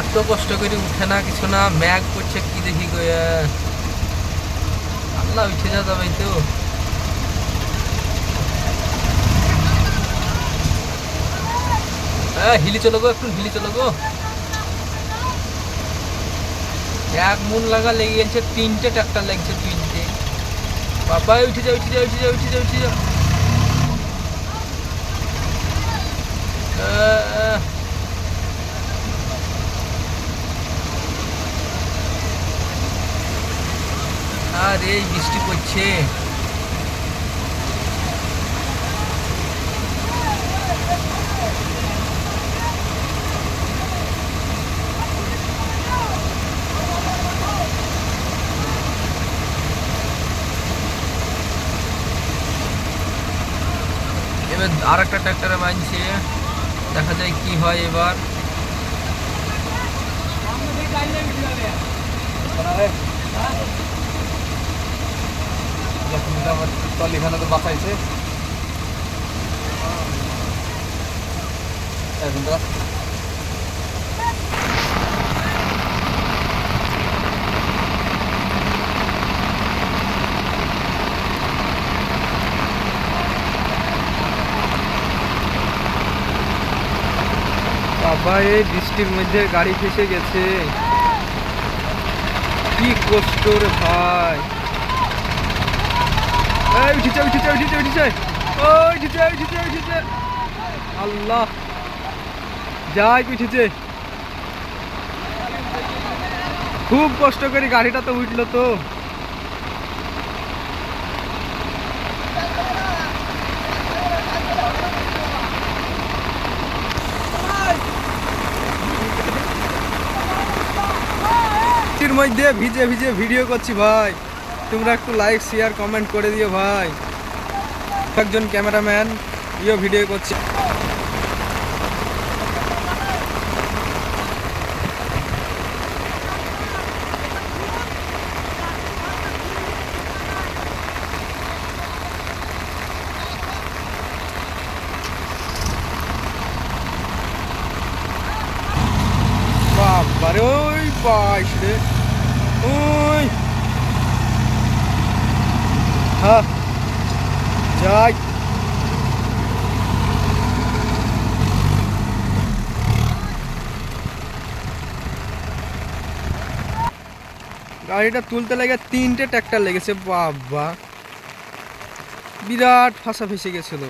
এত কষ্ট করে উঠে না, কিছু না, ম্যাগ করছে কি দেখি আল্লাহ উঠে যা যাবে তো। হিলি চলো গো, একটু হিলি চলো গো। এক মন লাগা লেগে গেছে, তিনটে ট্রাক্টর লাগছে, তিনটে। বাবা উঠে যা উঠে যা উঠে যা উঠে যা উঠে যা আহ, আরে এই বৃষ্টি পড়ছে। এবার আর একটা ট্র্যাক্টরে মানছে দেখা যায় কি হয় এবার। এখানে তো বাঁচাইছে। এখনটা বাবা, এই বৃষ্টির মধ্যে গাড়ি ফেসে গেছে। কি কষ্ট রে ভাই। এই, উঠিছে উঠিছে উঠিছে উঠিছে। ও উঠিছে উঠিছে উঠিছে। আল্লাহ। যাই, উঠিছে। খুব কষ্ট করে গাড়িটা তো উঠল তো। মধ্যে ভিজে ভিজে ভিডিও করছি ভাই। তোমরা একটু লাইক শেয়ার কমেন্ট করে দিও ভাই। একজন ক্যামেরাম্যান, ইও ভিডিও করছি। বাবারে ওই পাইস রে। ওই হ্যাঁ যাই। গাড়িটা তুলতে লেগে তিনটে ট্র্যাক্টর লেগেছে বাবা। বিরাট ফাঁসা ফেসে গেছিল।